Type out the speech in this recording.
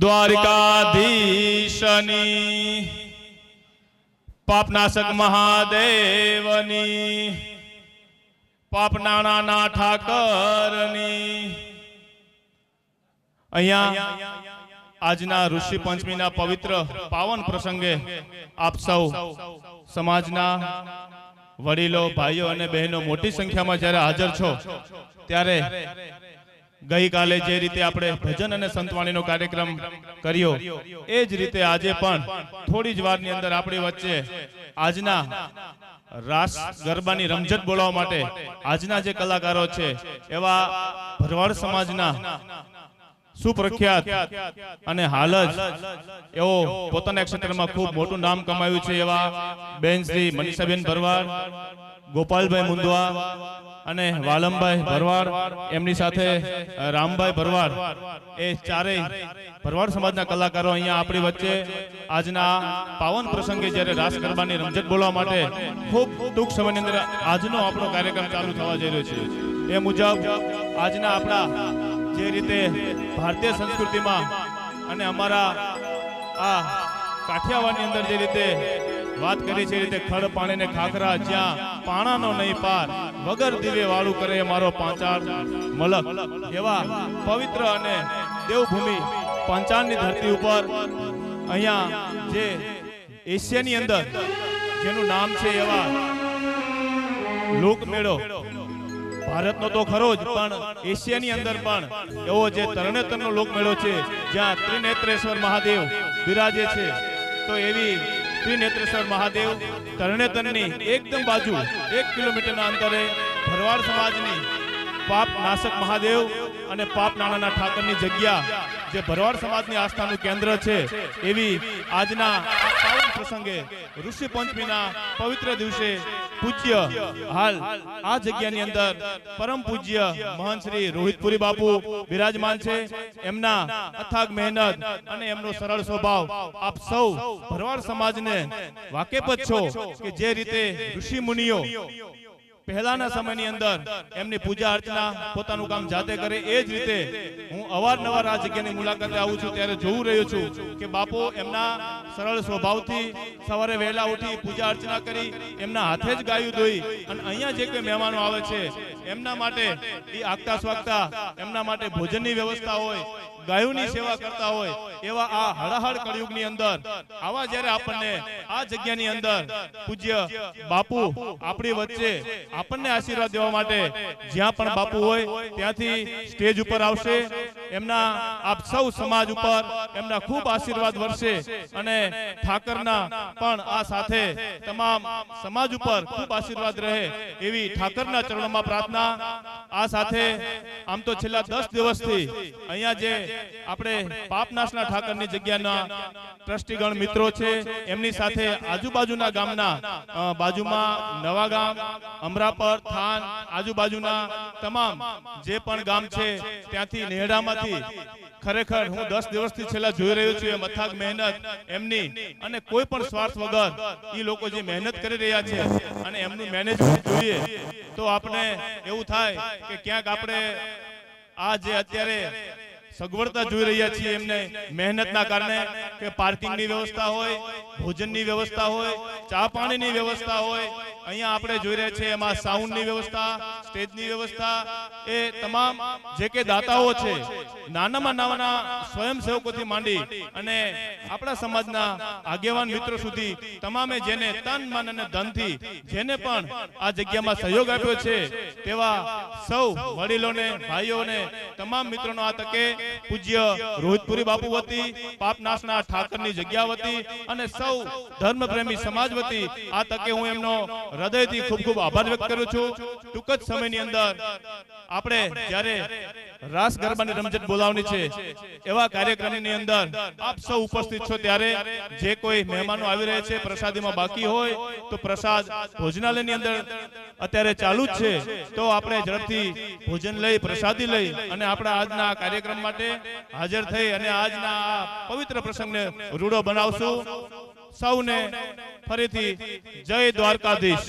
દ્વારિકાધીશની, પાપનાશક મહાદેવની, પાપનાણાના ઠાકરની. અહીંયા આજના ઋષિ પંચમીના પવિત્ર પાવન પ્રસંગે આપ સૌ સમાજના વડીલો, ભાઈઓ અને બહેનો મોટી સંખ્યામાં જ્યારે હાજર છો, ત્યારે ગઈકાલે જે રીતે આપણે ભજન અને સંતવાણીનો કાર્યક્રમ કર્યો, એ જ રીતે આજે પણ થોડી જ વારની અંદર આપણી વચ્ચે આજના રાસ ગરબાની રમઝટ બોલાવવા માટે આજના જે કલાકારો છે, એવા ભરવાડ સમાજના સુપ્રખ્યાત અને હાલ જ એવો પોતાના ક્ષેત્રમાં ખૂબ મોટું નામ કમાયું છે એવા બેન શ્રી મનીષાબેન ભરવાડ, ગોપાલભાઈ મુંદવા અને વાલમભાઈ ભરવાડ, એમની સાથે રામભાઈ ભરવાડ, એ ચારેય ભરવાડ સમાજના કલાકારો અહીંયા આપણી વચ્ચે આજના પાવન પ્રસંગે જ્યારે રાસ ગરબાની રમઝટ બોલવા માટે ખૂબ ટૂંક સમયની અંદર આજનો આપણો કાર્યક્રમ ચાલુ થવા જઈ રહ્યો છે. એ મુજબ આજના આપણા જે રીતે ભારતીય સંસ્કૃતિમાં અને અમારા આ કાઠિયાવાડની અંદર જે રીતે વાત કરી છે રીતે ખડ પાણીને ખાખરા જ્યાં પાણાનો નહીં પાર વગર દિવે વાળું કરે મારો પાંચાળ મલક. એવા પવિત્ર અને દેવભૂમિ પાંચાળની ધરતી ઉપર અહીંયા જે એશિયાની અંદર જેનું નામ છે એવા લોકમેળો. ભારતનો તો ખરો જ, પણ એશિયાની અંદર પણ એવો જે તરણેતરનો લોકમેળો છે, જ્યાં ત્રિનેત્રેશ્વર મહાદેવ બિરાજે છે, તો એવી ત્રિનેત્રેશ્વર મહાદેવ તરણેતરની એકદમ બાજુ, એક કિલોમીટરના અંતરે ભરવાડ સમાજની પાપ નાશક મહાદેવ અને પાપ નાણાના ઠાકરની જગ્યા, જે ભરવાડ સમાજની આસ્થાનું કેન્દ્ર છે, એવી આજના પાવન પ્રસંગે ઋષિ પંચમીના પવિત્ર દિવસે પૂજ્ય હાલ, આ જગ્યાની અંદર પરમ પૂજ્ય મહાન શ્રી રોહિતપુરી બાપુ બિરાજમાન છે. એમના અથાગ મહેનત અને એમનો સરળ સ્વભાવ આપ સૌ ભરવાડ સમાજને વાકેફ છો કે જે રીતે ઋષિ મુનિઓ પહેલાના સમયની અંદર એમની પૂજા અર્ચના પોતાનું કામ જાતે કરે એ જ રીતે હું અવારનવાર આ જગ્યાની મુલાકાતે આવું છું, ત્યારે જોઉં રહ્યો છું કે બાપુ એમના સરળ સ્વભાવથી સવારે વહેલા ઉઠી પૂજા અર્ચના કરી, એમના હાથે જ ગાયું ધોઈ, અને અહીંયા જે કોઈ મહેમાનો આવે છે, એમના માટે એ આગતા સ્વાગતા એમના માટે ભોજનની વ્યવસ્થા હોય, ગાયોની સેવા કરતા હોય એવા આ હળહળ કળયુગની અંદર આવા જ્યારે આપણને આ જગ્યાની અંદર પૂજ્ય બાપુ આપણી વચ્ચે આપણને આશીર્વાદ દેવા માટે જ્યાં પણ બાપુ હોય ત્યાંથી સ્ટેજ ઉપર આવશે. એમના આપ સૌ સમાજ ઉપર એમના ખૂબ આશીર્વાદ વર્ષે અને ઠાકરના પણ આ સાથે તમામ સમાજ ઉપર ખૂબ આશીર્વાદ રહે એવી ઠાકરના ચરણોમાં પ્રાર્થના. આ સાથે આમ તો છેલ્લા દસ દિવસથી અહીંયા જે આપણે પાપનાશના ઠાકરની જગ્યાના ટ્રસ્ટીગણ મિત્રો છે, એમની સાથે આજુબાજુના ગામના બાજુમાં નવા ગામ, અમરાપર, થાન, આજુબાજુના તમામ જે પણ ગામ છે, ત્યાંથી નેહડામાંથી ખરેખર હું દસ દિવસથી છેલ્લા જોઈ રહ્યો છું એ મથાક મહેનત એમની અને કોઈ પણ સ્વાર્થ વગર એ લોકો જે મહેનત કરી રહ્યા છે અને એમનું મેનેજમેન્ટ જોઈએ તો આપણે એવું થાય કે ક્યાંક આપણે આ જે અત્યારે સગવડતા જોઈ રહ્યા છીએ એમને મહેનતના કારણે કે પાર્કિંગની વ્યવસ્થા હોય ભોજનની વ્યવસ્થા હોય ચા પાણીની વ્યવસ્થા હોય અહીંયા આપણે જોઈ રહ્યા છીએ એમાં સાઉન્ડની વ્યવસ્થા સ્ટેજની વ્યવસ્થા એ તમામ જે કે દાતાઓ છે નાનામાં નાના સ્વયંસેવકોથી માંડી અને આપણા સમાજના આગેવાન મિત્રો સુધી તમામે જેને તન મન અને ધનથી જેને પણ આ જગ્યામાં સહયોગ આપ્યો છે તેવા સૌ વડીલોને ભાઈઓને તમામ મિત્રોનો આ તકે પૂજ્ય રોહિતપુરી બાપુ વતી પાપનાશના ઠાકરની જગ્યા વતી અને સૌ ધર્મપ્રેમી સમાજ વતી આ તકે હું એમનો હૃદયથી ખૂબ ખૂબ આભાર વ્યક્ત કરું છું. ટૂંક જ સમયની અંદર આપણે જ્યારે રાસ ગરબાની રમઝટ બોલાવવાની છે, એવા કાર્યક્રમની અંદર આપ સૌ ઉપસ્થિત છો ત્યારે જે કોઈ મહેમાનો આવી રહ્યા છે, પ્રસાદીમાં બાકી હોય તો પ્રસાદ ભોજનાલયની અંદર અત્યારે ચાલુ જ છે. તો આપણે ઝડપથી ભોજન લઈ, પ્રસાદી લઈ અને આપણા આજના આ કાર્યક્રમ માટે હાજર થઈ અને આજના આ પવિત્ર પ્રસંગને રૂડો બનાવશું. સૌને ફરીથી જય દ્વારકાધીશ.